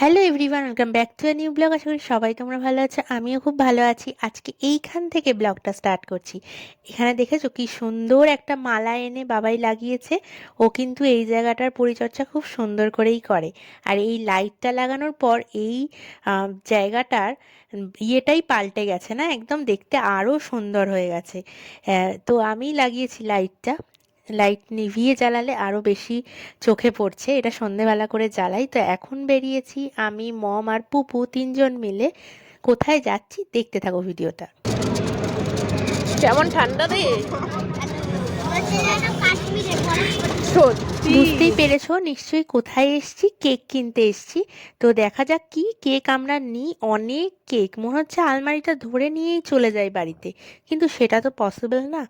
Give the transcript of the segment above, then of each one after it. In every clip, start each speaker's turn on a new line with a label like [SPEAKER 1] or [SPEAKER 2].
[SPEAKER 1] Hello everyone welcome back to new blog আশা করি সবাই তোমরা ভালো আছো আমিও খুব ভালো আছি। আজকে এইখান থেকে ব্লগটা স্টার্ট করছি। এখানে দেখেছ কি সুন্দর একটা মালা এনে বাবাই লাগিয়েছে। ও কিন্তু এই জায়গাটার পরিচর্যা খুব সুন্দর করেই করে। আর এই লাইটটা লাগানোর পর এই জায়গাটার ইয়েটাই পাল্টে গেছে না? একদম দেখতে আরও সুন্দর হয়ে গেছে। আহ, তো আমি লাগিয়েছি লাইটটা লাইট নিভিয়ে জ্বালালে আরও বেশি চোখে পড়ছে। এটা সন্ধেবেলা করে জ্বালাই। তো এখন বেরিয়েছি আমি মম আর পুপু তিনজন মিলে। কোথায় যাচ্ছি দেখতে থাকো ভিডিওটা।
[SPEAKER 2] কেমন ঠান্ডা রে সত্যি
[SPEAKER 1] বুঝতেই পেরেছ নিশ্চয়ই কোথায় এসছি কেক কিনতে এসছি। তো দেখা যাক কি কেক আমরা নিই অনেক কেক। মনে হচ্ছে আলমারিটা ধরে নিয়েই চলে যাই বাড়িতে কিন্তু সেটা তো পসিবল না।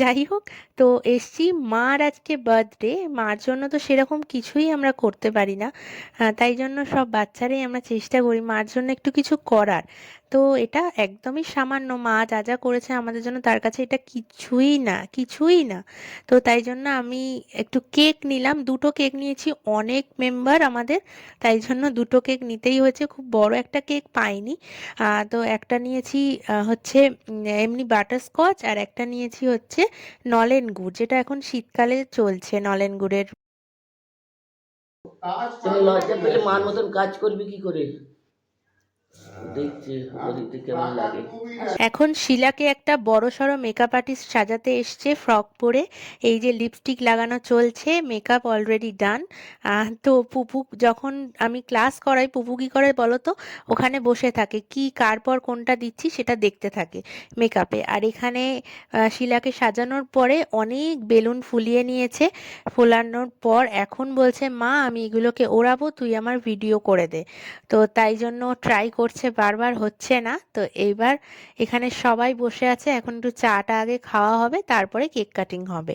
[SPEAKER 1] যাই হোক তো এসছি মার আজকে বার্থডে মার জন্য তো সেরকম কিছুই আমরা করতে পারি না। তাই জন্য সব বাচ্চারাই আমরা চেষ্টা করি মার জন্য একটু কিছু করার। তো এটা একদমই সামান্য। মা যা যা করেছে আমাদের জন্য তার কাছে এটা কিছুই না কিছুই না। তো তাই জন্য আমি একটু কেক নিলাম, দুটো কেক নিয়েছি, অনেক মেম্বার আমাদের। তাই জন্য দুটো কেক নিতেই হয়েছে, খুব বড় একটা কেক পাইনি। তো একটা নিয়েছি হচ্ছে এমনি বাটারস্কচ আর একটা নিয়েছি হচ্ছে নলেন গুড়, যেটা এখন শীতকালে চলছে নলেন গুড়ের।
[SPEAKER 3] লজ্জা পেলে মার মতন কাজ করবি কি করে দেখছি ওদিকটা কেমন লাগে
[SPEAKER 1] এখন শিলাকে একটা বড় সড়ো মেকআপ আর্টিস্ট সাজাতে এসছে ফ্রক পরে। এই যে লিপস্টিক লাগানো চলছে মেকআপ অলরেডি ডান তো পুপু যখন আমি ক্লাস করাই পুপু কি করে বলো তো? ওখানে বসে থাকে। কি কার পর কোনটা দিচ্ছি সেটা দেখতে থাকে মেকআপে আর এখানে আহ, শিলাকে সাজানোর পরে অনেক বেলুন ফুলিয়ে নিয়েছে। ফোলানোর পর এখন বলছে মা আমি এগুলোকে ওড়াবো তুই আমার ভিডিও করে দে। তো তাই জন্য ট্রাই করছে বারবার হচ্ছে না। তো এইবার এখানে সবাই বসে আছে। এখন একটু চাটা আগে খাওয়া হবে, তারপরে কেক কাটিং হবে।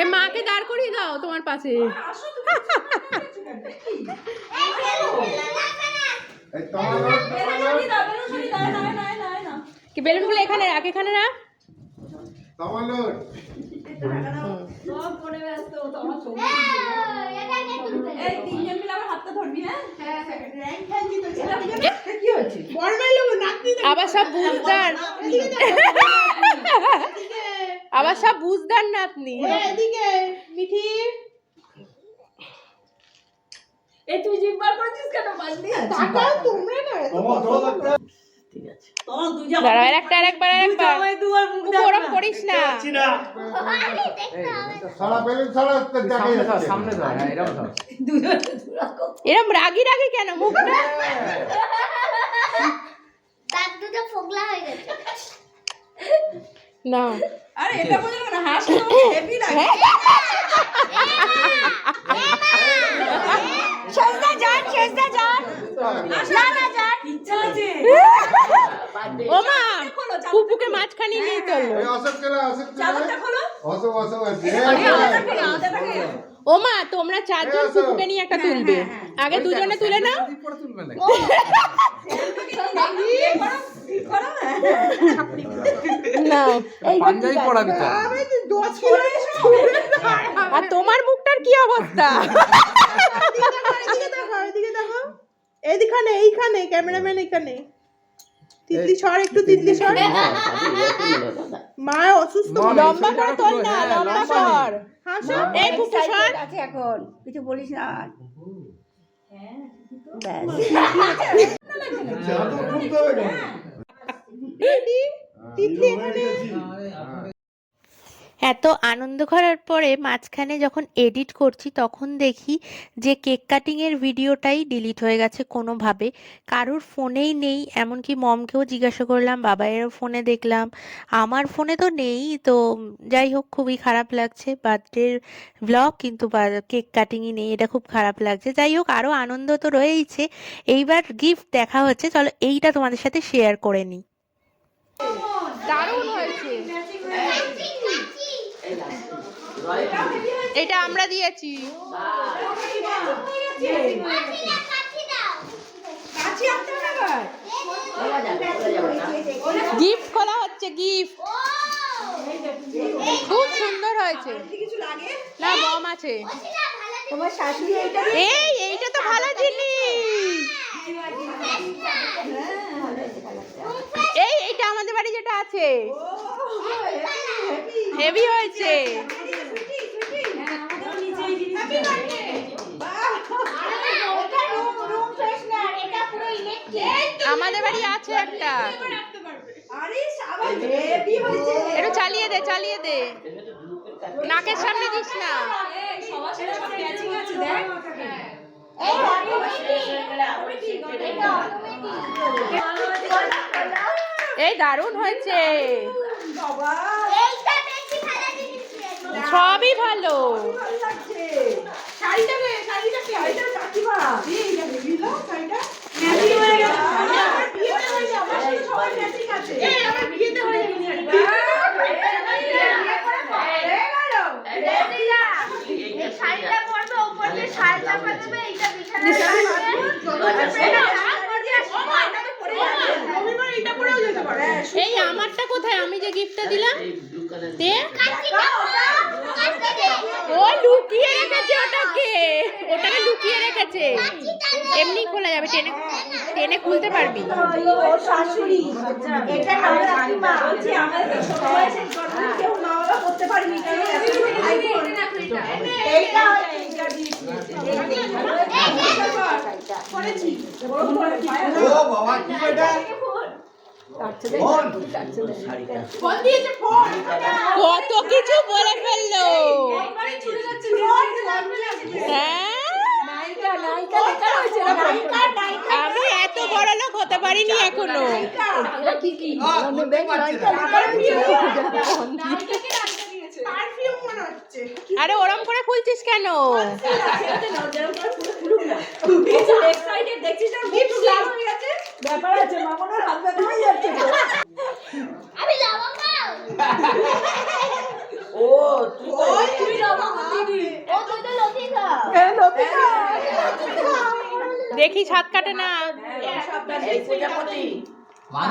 [SPEAKER 2] এ মাকে দাঁড় করিয়ে দাও তোমার পাশে। কি বেলুনগুলো এখানে রাখ এখানে রাখ। আবার সব বুঝদার। আবার সব বুঝদার। নাতনি। না
[SPEAKER 4] হ্যাঁ এরকম
[SPEAKER 2] এরম রাগি রাগি কেন মুখটা
[SPEAKER 5] দাঁত দুটো ফোগলা হয়ে গেছে।
[SPEAKER 2] না।
[SPEAKER 5] সেজদা যান সেজদা যান। না না যান।
[SPEAKER 2] ও মা পুপুকে মাঝখানে নিয়ে
[SPEAKER 6] অশোক চলে অশোক চলে। অশোক অশোক আছে।
[SPEAKER 2] ও মা তোমরা চারজন পুপুকে নিয়ে একটা তুলবে। আগে দুজনে তুলে নাও। নাও
[SPEAKER 4] পাঞ্জাবি পড়াবি তো।
[SPEAKER 2] আর তোমার মুখটার কি অবস্থা
[SPEAKER 7] এদিকে দেখো এইখানে এইখানে ক্যামেরাম্যান এখানে তিতলি সর একটু তিতলি সর মা অসুস্থ
[SPEAKER 2] লম্বা করে। তোল না
[SPEAKER 4] হ্যাঁ,
[SPEAKER 2] লম্বা
[SPEAKER 4] লম্বা
[SPEAKER 7] হাসো
[SPEAKER 2] এই পুপু সর।
[SPEAKER 8] আছে এখন। কিছু বলিস না।
[SPEAKER 7] তিতলি এখানে।
[SPEAKER 1] এত আনন্দ করার পরে মাঝখানে যখন এডিট করছি তখন দেখি যে কেক কাটিংয়ের ভিডিওটাই ডিলিট হয়ে গেছে কোনোভাবে। কারোর ফোনেই নেই এমনকি মমকেও জিজ্ঞাসা করলাম বাবাইয়েরও ফোনে দেখলাম। আমার ফোনে তো নেই তো যাই হোক খুবই খারাপ লাগছে। বার্থডের ব্লগ কিন্তু কেক কাটিংই নেই এটা খুব খারাপ লাগছে। যাই হোক আরও আনন্দ তো রয়েইছে। এইবার গিফট দেখা হচ্ছে চলো এইটা তোমাদের সাথে শেয়ার করে নিই।
[SPEAKER 2] দারুণ হয়েছে। এটা আমরা দিয়েছি। গিফট খোলা হচ্ছে, গিফট। খুব সুন্দর হয়েছে। না বম আছে। এই, এইটা তো ভালো জিনিস। এই যেটা আছে। হেভি হয়েছে। আমাদের বাড়ি আছে একটা। একটু চালিয়ে দে চালিয়ে দে। নাকের সামনে দিস না। এই দারুণ হয়েছে। সবই ভালো।
[SPEAKER 7] শাড়িটা রে শাড়িটা কে শাড়িটা কাকিমা এই যে দিল শাড়িটা আমার বিয়েতে হয়ে যাবে আমার সাথে সবাই ম্যাচিং আছে এই আমার বিয়েতে হয়ে যাবে রবিবার এটা পরেও যেতে পারে
[SPEAKER 2] এই আমারটা কোথায় গিফটটা দিলাম?
[SPEAKER 3] এই
[SPEAKER 2] দে। ও লুকিয়ে রেখেছে ওটাকে। ওটাকে লুকিয়ে রেখেছে। এমনি খোলা যাবে টেনে টেনে খুলতে পারবি।
[SPEAKER 8] শাশুড়ি এটা করতে
[SPEAKER 7] করেছি
[SPEAKER 6] ও বাবা কি
[SPEAKER 2] কত কিছু বলে ফেলল। আমি এত বড় লোক হতে পারিনি
[SPEAKER 7] এখনও। মনে
[SPEAKER 2] আরে ওরম করে খুলছিস কেন
[SPEAKER 8] ব্যাপার আছে মামনের হাত ব্যথা হয়ে যাচ্ছে তো।
[SPEAKER 3] ও তুই তো
[SPEAKER 8] হ্যাঁ, লতিকা।
[SPEAKER 2] দেখি ছাদ কাটে না
[SPEAKER 3] এই প্রজাপতি
[SPEAKER 4] মানুষের গায়ে জড়া হয়ে গেছে
[SPEAKER 3] সব বিটগুলো ভালো চুপটা থাকা তো
[SPEAKER 7] আমার ওপর দিয়ে খোল পরিয়ে দিলে চুমকি না মিঠি পরে পরে থাকো পরে থাকো
[SPEAKER 4] হ্যাঁ এই বেরোচ্ছে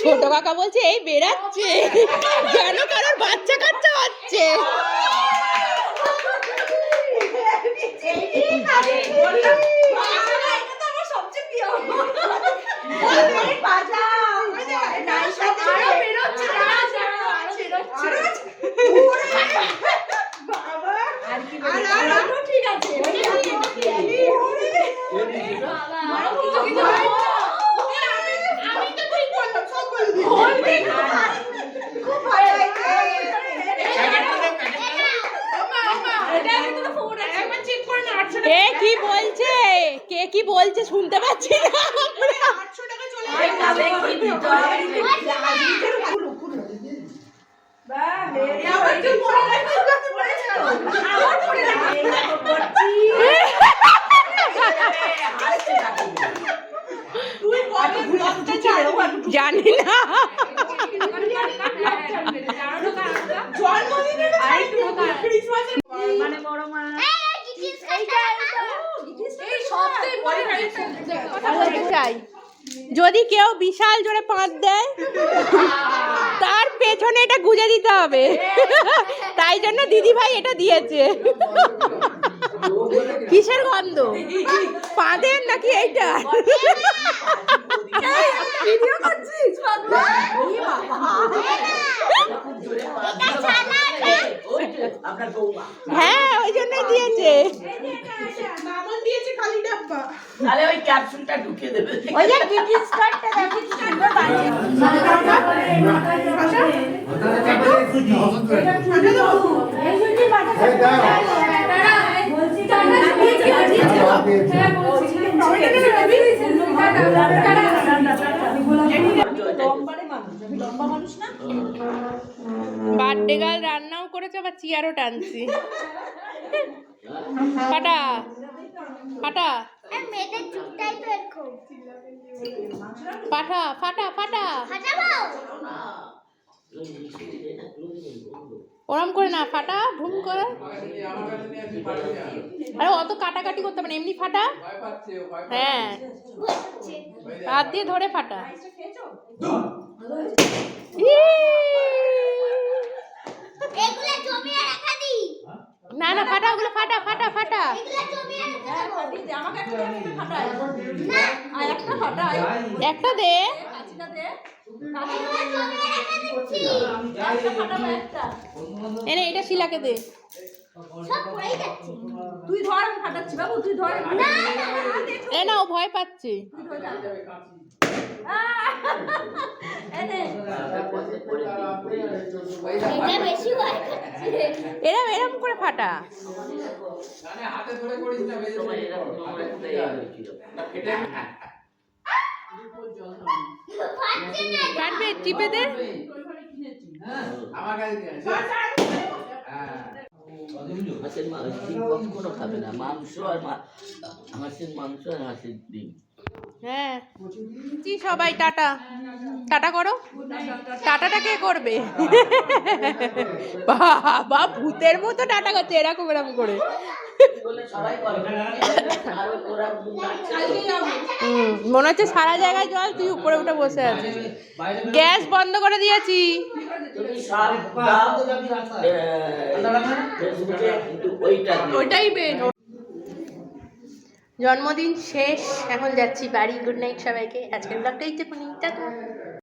[SPEAKER 2] ছোট কাকা বলছে এই বেড়াচ্ছে যেন কারোর বাচ্চা কাচ্চা হচ্ছে
[SPEAKER 7] আমি তো ঠিক বললাম সব বলবি একবার চেক করে না আটশো
[SPEAKER 2] এ কি বলছে কে কি বলছে শুনতে পাচ্ছি না আমরা।
[SPEAKER 7] আটশো টাকা চলে
[SPEAKER 3] আরে কাবে কি দিতে হয়
[SPEAKER 7] আবার কেউ পরে রাখবে কাছে পড়েছে আবার পরে রাখবে তুই কবে ব্লগটা চালু
[SPEAKER 2] জানি না
[SPEAKER 7] জন্মদিনে ক্রিসমাসের
[SPEAKER 8] মানে বড় মা
[SPEAKER 7] এই সবচেয়ে বড়
[SPEAKER 2] বলতে চাই যদি কেউ বিশাল জোরে পাঁচ দেয়, তার পেছনে এটা গুজে দিতে হবে। তাই জন্য দিদি ভাই এটা দিয়েছে। কিসের গন্ধ? পাঁদের নাকি এইটা? হ্যাঁ ওই জন্যই দিয়েছে।
[SPEAKER 3] ওই ক্যাপসুলটা ঢুকিয়ে দেবে
[SPEAKER 8] ওই যে কিটি স্কার্টটা দেখি কি সুন্দর বানিয়েছে এই জন্যই বানিয়েছে
[SPEAKER 2] বার্থডে গার্ল রান্নাও করেছে আবার চেয়ারও টানছি।
[SPEAKER 5] চুপটাই তো এরকম
[SPEAKER 2] ফাটা ফাটা। ওরম করে না ফাটা ভুম করে। আরে অত কাটাকাটি করতে পারে এমনি ফাটা। হ্যাঁ। হাত দিয়ে ধরে ফাটা ইয়ে!
[SPEAKER 5] এগুলো জমিয়ে রাখা দি
[SPEAKER 2] না না ফাটা ওগুলো ফাটা ফাটা ফাটা
[SPEAKER 8] একটা একটা ফাটাই
[SPEAKER 5] না
[SPEAKER 8] আর একটা
[SPEAKER 2] দে এনে এটা শিলাকে দে
[SPEAKER 5] সব পড়েই যাচ্ছে
[SPEAKER 8] তুই ধর আমি ফাটাচ্ছি বাবু তুই ধর
[SPEAKER 2] এ না ও ভয় পাচ্ছে এরম এরম করে ফাটা। কাটবে, টিপে দে।
[SPEAKER 3] মাংস খাবে না মাংস আর মা- হাঁসের মাংস আর হাঁসের ডিম।
[SPEAKER 2] হ্যাঁ। জি, সবাই, টাটা। টাটা করো। টাটাটা কে করবে? বাবা, ভূতের মতো টাটা করছে, এরকম এরকম করে। মনে হচ্ছে সারা জায়গায় জল, তুই উপরে উঠে বসে আছিস। গ্যাস বন্ধ করে দিয়েছি। ওইটাই বেন জন্মদিন শেষ এখন যাচ্ছি বাড়ি। গুড নাইট সবাইকে। আজকের ব্লগটা এইটুকুনি টাটা।